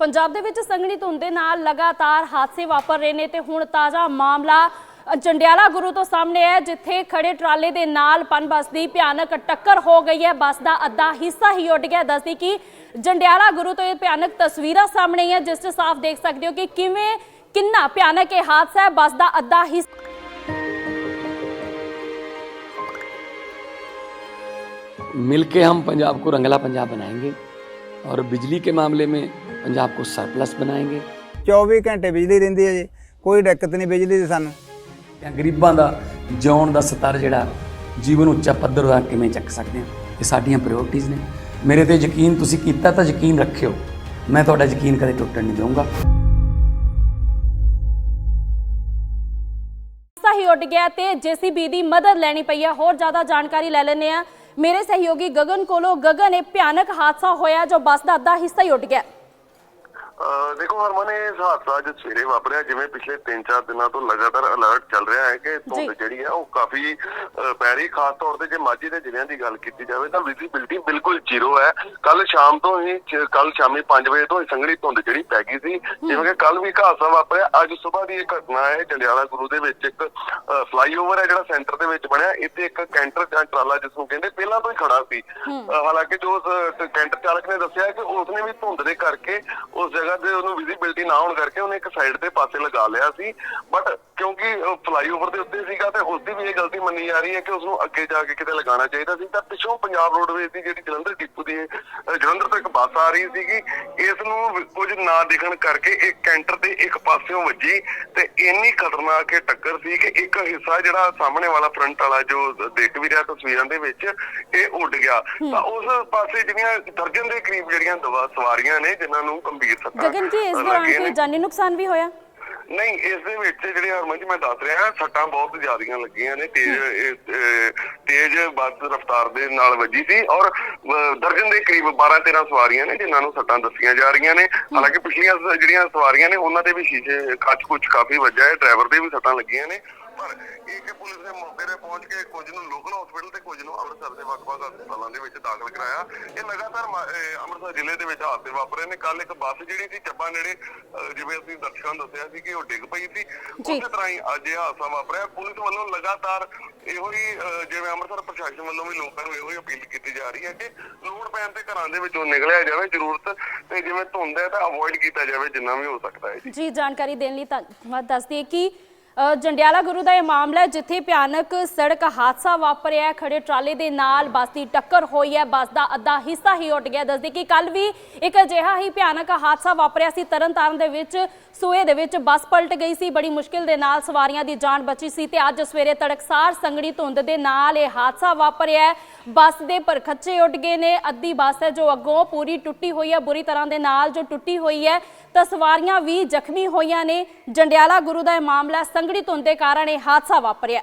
ਪੰਜਾਬ ਦੇ ਵਿੱਚ ਸੰਘਣੀ ਧੁੰਦ ਦੇ ਨਾਲ ਲਗਾਤਾਰ ਹਾਦਸੇ ਵਾਪਰ ਰਹੇ ਨੇ ਤੇ ਹੁਣ ਤਾਜ਼ਾ ਮਾਮਲਾ ਅ, ਜੰਡਿਆਲਾ ਗੁਰੂ ਤੋਂ ਸਾਹਮਣੇ ਹੈ ਜਿੱਥੇ ਖੜੇ ਟਰਾਲੇ ਦੇ ਨਾਲ ਪਨ ਬੱਸ ਦੀ ਭਿਆਨਕ ਟੱਕਰ ਹੋ ਗਈ ਹੈ ਬੱਸ ਦਾ ਅੱਧਾ ਹਿੱਸਾ ਹੀ ਉੱਡ ਗਿਆ ਦੱਸਦੀ ਕਿ ਜੰਡਿਆਲਾ ਗੁਰੂ ਤੋਂ ਇਹ ਭਿਆਨਕ ਤਸਵੀਰਾਂ ਸਾਹਮਣੇ ਆਈਆਂ ਜਿਸ 'ਚ ਸਾਫ਼ ਦੇਖ ਸਕਦੇ ਹੋ ਕਿ ਕਿਵੇਂ ਕਿੰਨਾ ਭਿਆਨਕ ਇਹ ਹਾਦਸਾ ਹੈ ਬੱਸ ਦਾ ਅੱਧਾ ਹਿੱਸਾ मिलके हम पंजाब को रंगला पंजाब बनाएंगे और बिजली के मामले में पंजाब को सरप्लस बनाएंगे 24 ਘੰਟੇ ਬਿਜਲੀ ਰਹਿੰਦੀ ਹੈ ਜੀ ਕੋਈ ਦਿੱਕਤ ਨਹੀਂ ਬਿਜਲੀ ਦੀ ਸਾਨੂੰ ਜਾਂ ਗਰੀਬਾਂ ਦਾ ਜਿਉਣ ਦਾ ਸਤਰ ਜਿਹੜਾ ਜੀਵਨ ਉੱਚਾ ਪੱਧਰ ਦਾ ਕਿਵੇਂ ਚੱਕ ਸਕਦੇ ਹਾਂ ਇਹ ਸਾਡੀਆਂ ਪ੍ਰਾਇੋਰਟੀਆਂ ਨੇ ਮੇਰੇ ਤੇ ਯਕੀਨ ਤੁਸੀਂ ਕੀਤਾ ਤਾਂ ਯਕੀਨ ਰੱਖਿਓ ਮੈਂ ਤੁਹਾਡਾ ਯਕੀਨ ਕਦੇ ਟੁੱਟਣ ਨਹੀਂ ਦਊਂਗਾ ਹਿੱਸਾ ਹੀ ਉੱਡ ਗਿਆ ਤੇ ਜੀਸੀਬੀ ਦੀ ਮਦਦ ਲੈਣੀ ਪਈ ਹੈ ਹੋਰ ਜ਼ਿਆਦਾ ਜਾਣਕਾਰੀ ਲੈ ਲੈਂਦੇ ਆ ਮੇਰੇ ਸਹਿਯੋਗੀ ਗਗਨ ਕੋਲੋਂ ਗਗਨ ਇਹ ਭਿਆਨਕ ਹਾਦਸਾ ਹੋਇਆ ਜੋ ਬੱਸ ਦਾ ਅੱਧਾ ਹਿੱਸਾ ਹੀ ਉੱਡ ਗਿਆ ਅਹ ਦੇਖੋ ਹਰਮਨ ਇਹ ਹਾਦਸਾ ਅੱਜ ਸਵੇਰੇ ਵਾਪਰਿਆ ਜਿਵੇਂ ਪਿਛਲੇ 3-4 ਦਿਨਾਂ ਤੋਂ ਲਗਾਤਾਰ ਅਲਰਟ ਚੱਲ ਰਿਹਾ ਹੈ ਕਿ ਧੁੰਦ। ਜਿਹੜੀ ਹੈ ਉਹ ਕਾਫੀ ਪੈ ਰਹੀ ਖਾਸ ਤੌਰ ਤੇ ਜੇ ਮਾਝੇ ਦੇ ਜ਼ਿਲ੍ਹਿਆਂ ਦੀ ਗੱਲ ਕੀਤੀ ਜਾਵੇ ਤਾਂ ਵਿਜ਼ਿਬਿਲਟੀ ਬਿਲਕੁਲ ਜ਼ੀਰੋ ਹੈ। ਕੱਲ ਸ਼ਾਮ ਤੋਂ ਹੀ ਕੱਲ ਸ਼ਾਮੀ 5 ਵਜੇ ਤੋਂ ਹੀ ਸੰਘਣੀ ਧੁੰਦ ਜਿਹੜੀ ਪੈ ਗਈ ਸੀ। ਜਿਵੇਂ ਕਿ ਕੱਲ ਵੀ ਹਾਦਸਾ ਵਾਪਰਿਆ। ਅੱਜ ਸਵੇਰ ਦੀ ਇਹ ਘਟਨਾ ਹੈ ਜੰਡਿਆਲਾ ਗੁਰੂ ਦੇ ਵਿੱਚ ਇੱਕ ਫਲਾਈਓਵਰ ਹੈ ਜਿਹੜਾ ਸੈਂਟਰ ਦੇ ਵਿੱਚ ਬਣਿਆ। ਇੱਥੇ ਇੱਕ ਕੈਂਟਰ ਜਾਂ ਟਰਾਲਾ ਜਿਸ ਨੂੰ ਕਹਿੰਦੇ ਪਹਿਲਾਂ ਤੋਂ ਹੀ ਖੜਾ ਸੀ। ਹਾਲਾਂਕਿ ਜੋ ਉਸ ਕੈਂਟਰ ਚਾਲਕ ਨੇ ਦੱਸਿਆ ਕਿ ਉਸਨੇ ਵੀ ਧੁੰਦ ਦੇ ਕਰਕੇ ਉਸ ਜਗ੍ਹਾ ਤੇ ਉਹਨੂੰ ਵਿਜ਼ਿਬਿਲਟੀ ਨਾ ਹੋਣ ਕਰਕੇ ਉਹਨੇ ਇੱਕ ਸਾਈਡ ਤੇ ਪਾਸੇ ਲਗਾ ਲਿਆ ਸੀ। ਬਟ ਕਿਉਂਕਿ ਫਲਾਈਓਵਰ ਦੇ ਉੱਤੇ ਸੀਗਾ ਤੇ ਉਸ ਦੀ ਵੀ ਇਹ ਗਲਤੀ ਮੰਨੀ ਜਾ ਰਹੀ ਹੈ ਕਿ ਉਸ ਨੂੰ ਅੱਗੇ ਜਾ ਕੇ ਕਿਤੇ ਲਗਾਉਣਾ ਚਾਹੀਦਾ ਸੀ। ਤਾਂ ਪਿੱਛੋਂ ਪੰਜਾਬ ਰੋਡਵੇਜ਼ ਦੀ ਜਿਹੜੀ ਜਲੰਧਰ ਡਿਪੂ ਦੀ ਜਲੰਧਰ ਤੋਂ ਇੱਕ ਬੱਸ ਆ ਰਹੀ ਸੀਗੀ ਇਸ ਨੂੰ ਕੁਝ ਨਾ ਦਿਖਣ ਕਰਕੇ ਇੱਕ ਕੈਂਟਰ ਤੇ ਇੱਕ ਪਾਸਿਓਂ ਵੱਜੀ ਤੇ ਇੰਨੀ ਖਤਰਨਾਕ ਇਹ ਟੱਕਰ ਸੀ ਕਿ ਇੱਕ ਹਿੱਸਾ ਜਿਹੜਾ ਸਾਹਮਣੇ ਵਾਲਾ ਫਰੰਟ ਵਾਲਾ ਜੋ ਦੇਖ ਵੀ ਰਿਹਾ ਤਸਵੀਰਾਂ ਦੇ ਵਿੱਚ ਇਹ ਉੱਡ ਗਿਆ। ਤਾਂ ਉਸ ਪਾਸੇ ਜਿਹੜੀਆਂ ਦਰਜਨ ਦੇ ਕਰੀਬ ਜਿਹੜੀਆਂ ਦਵਾ ਸਵਾਰੀਆਂ ਨੇ ਜਿਨ੍ਹਾਂ ਨੂੰ ਗੰਭੀਰ ਗਗਨ ਜੀ ਇਸ ਦੌਰਾਨ ਕੋਈ। ਜਾਨੀ ਨੁਕਸਾਨ ਵੀ ਹੋਇਆ? ਨਹੀਂ ਇਸ ਦੇ ਵਿੱਚ ਜਿਹੜੇ ਹਰਮਨ ਜੀ ਮੈਂ ਦੱਸ ਰਿਹਾ ਸੱਟਾਂ ਬਹੁਤ ਜ਼ਿਆਦੀਆਂ ਲੱਗੀਆਂ ਨੇ ਤੇਜ਼ ਇਹ, ਤੇਜ਼ ਬੱਸ ਰਫ਼ਤਾਰ ਦੇ ਨਾਲ ਵੱਜੀ ਸੀ ਔਰ ਅਹ, ਦਰਜਨ ਦੇ ਕਰੀਬ 12 13 ਸਵਾਰੀਆਂ ਨੇ ਜਿਨ੍ਹਾਂ ਨੂੰ ਸੱਟਾਂ ਦੱਸੀਆਂ ਜਾ ਰਹੀਆਂ ਨੇ। ਹਾਲਾਂਕਿ ਪਿਛਲੀਆਂ ਸ- ਜਿਹੜੀਆਂ ਸਵਾਰੀਆਂ ਨੇ ਉਹਨਾਂ ਦੇ ਵੀ ਸ਼ੀਸ਼ੇ ਕੱਚ ਕੁਚ ਕਾਫੀ ਵੱਜਾ ਹੈ ਡਰਾਈਵਰ ਦੇ ਵੀ ਸੱਟਾਂ ਲੱਗੀਆਂ ਨੇ। ਪਰ ਇਹ ਕਿ ਪੁਲਿਸ ਨੇ ਮੌਕੇ ਤੇ ਪਹੁੰਚ ਕੇ ਕੁਝ ਨੂੰ ਲੋਕਲ ਹਸਪੀਟਲ ਤੇ ਕੁਝ ਨੂੰ ਅੰਮ੍ਰਿਤਸਰ ਦੇ ਵੱਖ-ਵੱਖ ਹਸਪਤਾਲਾਂ ਦੇ ਵਿੱਚ ਦਾਖਲ ਕਰਾਇਆ। ਇਹ ਲਗਾਤਾਰ ਮ- ਇਹ ਅੰਮ੍ਰਿਤਸਰ ਜ਼ਿਲ੍ਹੇ ਦੇ ਵਿੱਚ ਹਾਦਸੇ ਵਾਪਰੇ ਨੇ। ਕੱਲ ਇੱਕ ਬੱਸ ਜਿਹੜੀ ਸੀ ਚੱਬਾ ਨੇੜੇ ਅਹ, ਜਿਵੇਂ ਅਸੀਂ ਦਰਸ਼ਕਾਂ ਨੂੰ ਦੱਸਿਆ ਸੀ ਕਿ ਉਹ ਡਿੱਗ ਪਈ ਸੀ। ਜੀ। ਉਸੇ ਤਰ੍ਹਾਂ ਹੀ ਅੱਜ ਇਹ ਹਾਦਸਾ ਵਾਪਰਿਆ। ਪੁਲਿਸ ਵੱਲੋਂ ਲਗਾਤਾਰ ਇਹੋ ਹੀ ਅਹ, ਜਿਵੇਂ ਅੰਮ੍ਰਿਤਸਰ ਪ੍ਰਸ਼ਾਸਨ ਵੱਲੋਂ ਵੀ ਲੋਕਾਂ ਨੂੰ ਇਹੋ ਹੀ ਅਪੀਲ ਕੀਤੀ ਜਾ ਰਹੀ ਹੈ ਕਿ ਲੋੜ ਪੈਣ ਤੇ ਘਰਾਂ ਦੇ ਵਿੱਚੋਂ ਨਿਕਲਿਆ ਜਾਵੇ ਜ਼ਰੂਰਤ ਤੇ ਜਿਵੇਂ ਧੁੰਦ ਹੈ ਤਾਂ ਅਵੋਇਡ ਕੀਤਾ ਜਾਵੇ ਜਿੰਨਾ ਵੀ ਹੋ ਸਕਦਾ ਹੈ ਜੀ। ਜੀ ਜਾਣਕਾਰੀ ਦੇਣ ਲਈ ਧੰਨਵਾਦ। ਦੱਸਦੀ ਹੈ ਕਿ ਜੰਡਿਆਲਾ ਗੁਰੂ ਦਾ ਇਹ ਮਾਮਲਾ ਜਿੱਥੇ ਭਿਆਨਕ ਸੜਕ ਹਾਦਸਾ ਵਾਪਰਿਆ ਖੜੇ ਟਰਾਲੇ ਦੇ ਨਾਲ ਬੱਸ ਦੀ ਟੱਕਰ ਹੋਈ ਹੈ, ਬੱਸ ਦਾ ਅੱਧਾ ਹਿੱਸਾ ਹੀ ਉੱਡ ਗਿਆ। ਦੱਸਦੀ ਕਿ ਕੱਲ ਵੀ ਇੱਕ ਅਜਿਹਾ ਹੀ ਭਿਆਨਕ ਹਾਦਸਾ ਵਾਪਰਿਆ ਸੀ, ਤਰਨਤਾਰਨ ਦੇ ਵਿੱਚ, ਸੂਏ ਦੇ ਵਿੱਚ ਬੱਸ ਪਲਟ ਗਈ ਸੀ। ਬੜੀ ਮੁਸ਼ਕਿਲ ਦੇ ਨਾਲ ਸਵਾਰੀਆਂ ਦੀ ਜਾਨ ਬਚੀ ਸੀ ਤੇ ਅੱਜ ਸਵੇਰੇ ਤੜਕਸਾਰ ਸੰਗੜੀ ਧੁੰਦ ਦੇ ਨਾਲ ਇਹ ਹਾਦਸਾ ਵਾਪਰਿਆ ਬੱਸ ਦੇ ਪਰਖੱਚੇ ਉੱਡ ਗਏ ਨੇ, ਅੱਧੀ ਬੱਸ ਹੈ ਜੋ ਅੱਗੋਂ ਪੂਰੀ ਟੁੱਟੀ ਹੋਈ ਹੈ, ਬੁਰੀ ਤਰ੍ਹਾਂ ਦੇ ਨਾਲ ਜੋ ਟੁੱਟੀ ਹੋਈ ਹੈ, ਤਾਂ ਸਵਾਰੀਆਂ ਵੀ ਜ਼ਖਮੀ ਹੋਈਆਂ ਨੇ। ਜੰਡਿਆਲਾ ਗੁਰੂ ਦਾ ਇਹ ਮਾਮਲਾ ਸੰਗੜੀ ਧੁੰਦ ਦੇ ਕਾਰਨ ਇਹ ਹਾਦਸਾ ਵਾਪਰਿਆ